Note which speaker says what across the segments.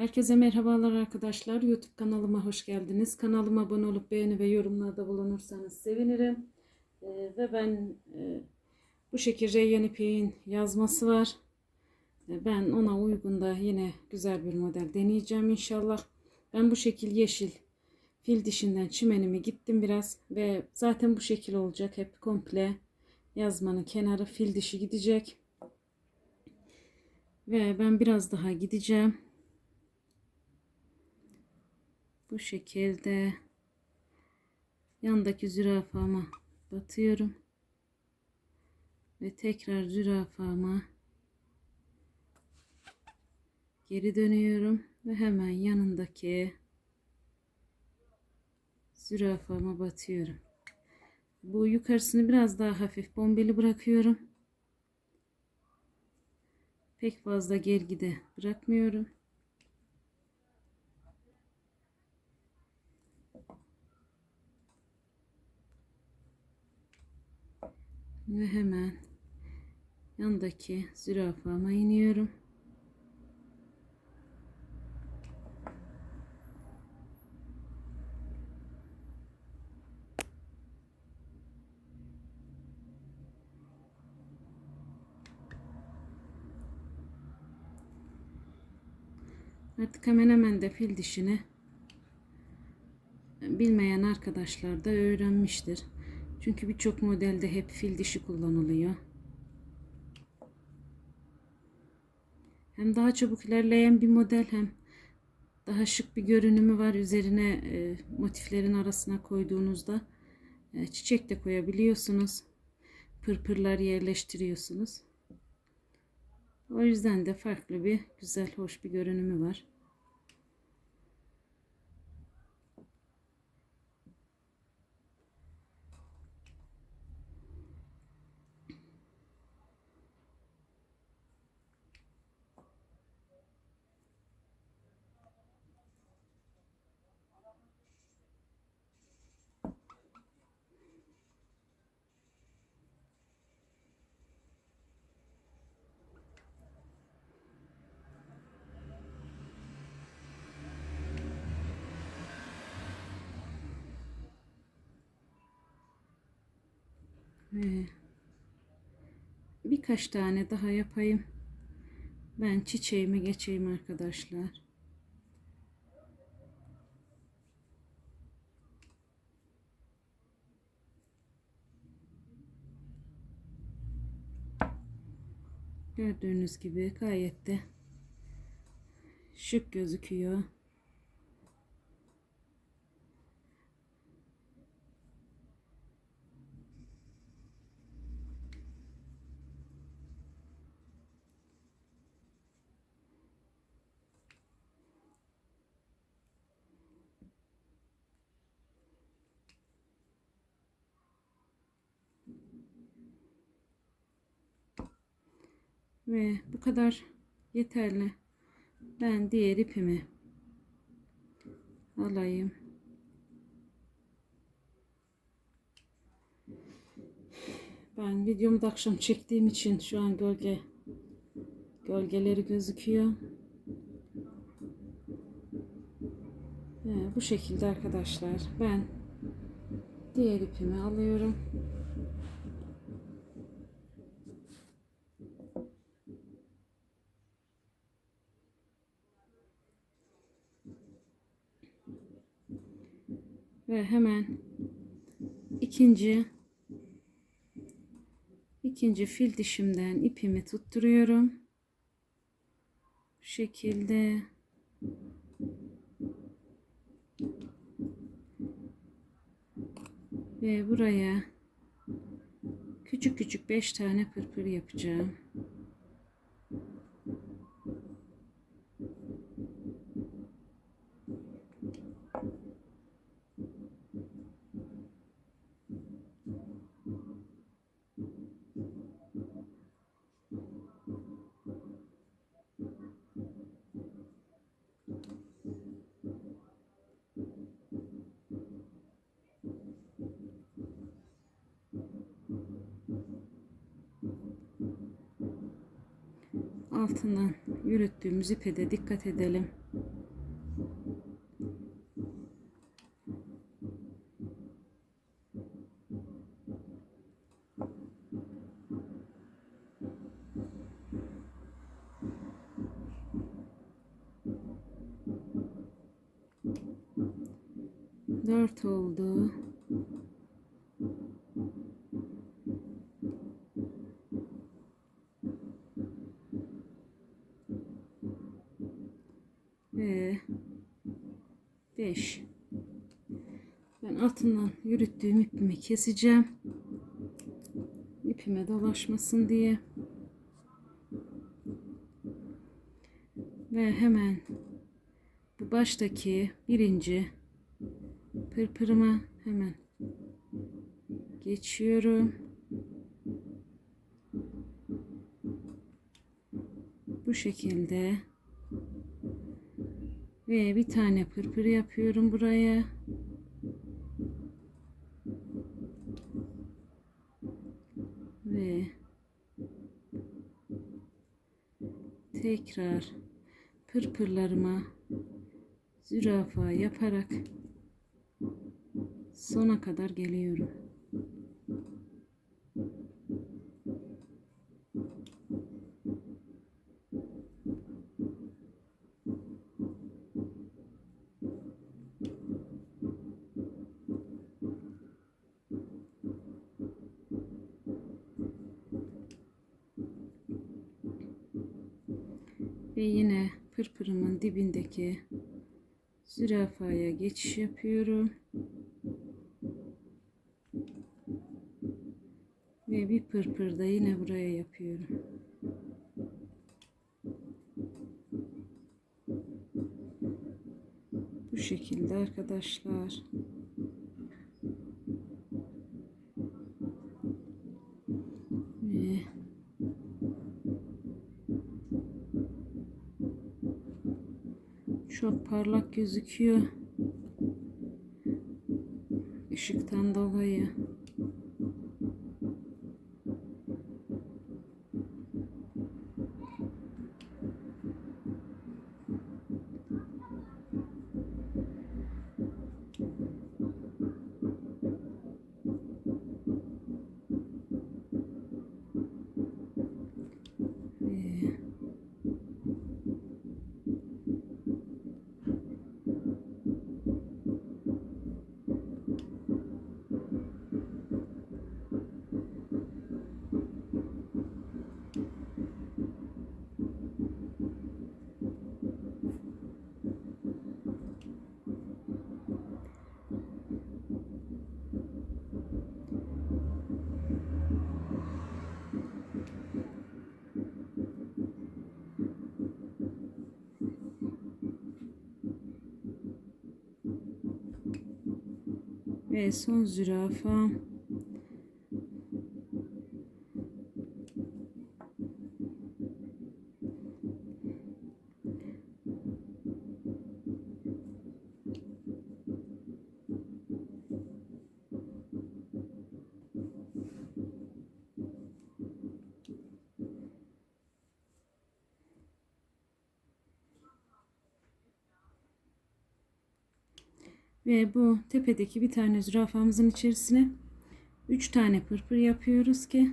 Speaker 1: Herkese merhabalar arkadaşlar. YouTube kanalıma hoş geldiniz. Kanalıma abone olup beğeni ve yorumlarda bulunursanız sevinirim. Ee, ve ben e, bu şekilde Reyyan İpek'in yazması var. Ee, ben ona uygun da yine güzel bir model deneyeceğim inşallah. Ben bu şekil yeşil fil dişinden çimenimi gittim biraz ve zaten bu şekil olacak hep komple yazmanın kenarı fil dişi gidecek. Ve ben biraz daha gideceğim. Bu şekilde yandaki zürafama batıyorum. Ve tekrar zürafama geri dönüyorum ve hemen yanındaki zürafama batıyorum. Bu yukarısını biraz daha hafif bombeli bırakıyorum. Pek fazla gergide bırakmıyorum. Ve hemen yandaki zürafama iniyorum. Artık hemen hemen de fil dişini bilmeyen arkadaşlar da öğrenmiştir. Çünkü birçok modelde hep fil dişi kullanılıyor. Hem daha çabuk ilerleyen bir model hem daha şık bir görünümü var. Üzerine e, motiflerin arasına koyduğunuzda e, çiçek de koyabiliyorsunuz. Pırpırlar yerleştiriyorsunuz. O yüzden de farklı bir güzel hoş bir görünümü var. Ve birkaç tane daha yapayım. Ben çiçeğime geçeyim arkadaşlar. Gördüğünüz gibi gayet de şık gözüküyor. Ve bu kadar yeterli. Ben diğer ipimi alayım. Ben videomu da akşam çektiğim için şu an gölge gölgeleri gözüküyor. Ve bu şekilde arkadaşlar ben diğer ipimi alıyorum. Ve hemen ikinci ikinci fil dişimden ipimi tutturuyorum. Bu şekilde ve buraya küçük küçük beş tane pırpır yapacağım. Altından yürüttüğümüz ipe de dikkat edelim. Dört oldu. Ve 5 ben altından yürüttüğüm ipimi keseceğim. İpime dolaşmasın diye. Ve hemen bu baştaki birinci pırpırıma hemen geçiyorum. Bu şekilde ve bir tane pırpır yapıyorum buraya. Ve tekrar pırpırlarıma zürafa yaparak sona kadar geliyorum. Ve yine pırpırımın dibindeki zürafaya geçiş yapıyorum. Ve bir pırpır da yine buraya yapıyorum. Bu şekilde arkadaşlar. Ve Çok parlak gözüküyor. Işıktan dolayı. Ve son zürafa. Ve bu tepedeki bir tane zürafamızın içerisine 3 tane pırpır yapıyoruz ki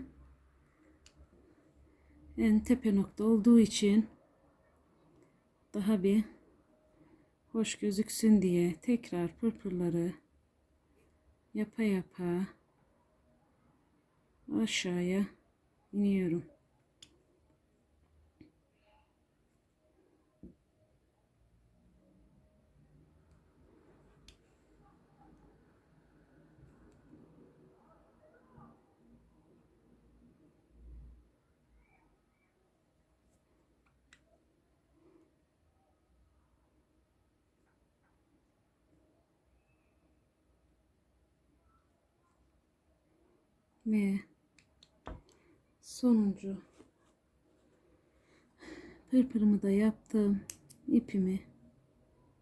Speaker 1: en tepe nokta olduğu için daha bir hoş gözüksün diye tekrar pırpırları yapa yapa aşağıya iniyorum. ve sonuncu pırpırımı da yaptım. İpimi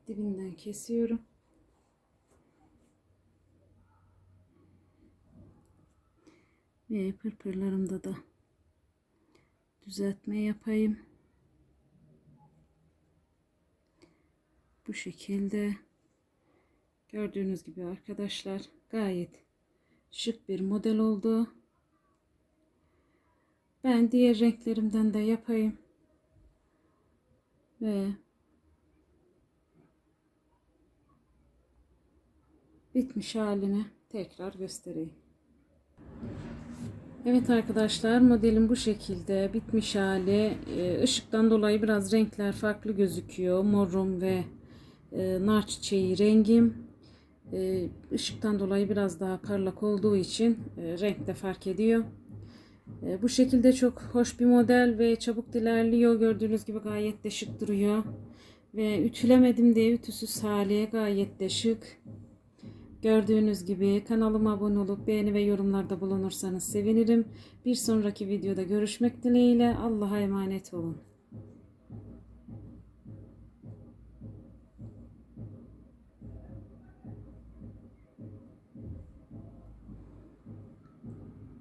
Speaker 1: dibinden kesiyorum. Ve pırpırlarımda da düzeltme yapayım. Bu şekilde gördüğünüz gibi arkadaşlar gayet şık bir model oldu. Ben diğer renklerimden de yapayım. Ve bitmiş halini tekrar göstereyim. Evet arkadaşlar modelim bu şekilde bitmiş hali Ee, ışıktan dolayı biraz renkler farklı gözüküyor morum ve e, nar çiçeği rengim Ee, ışıktan dolayı biraz daha parlak olduğu için e, renk de fark ediyor E, bu şekilde çok hoş bir model ve çabuk ilerliyor gördüğünüz gibi gayet de şık duruyor ve ütülemedim diye ütüsüz hali gayet de şık Gördüğünüz gibi kanalıma abone olup beğeni ve yorumlarda bulunursanız sevinirim. Bir sonraki videoda görüşmek dileğiyle. Allah'a emanet olun.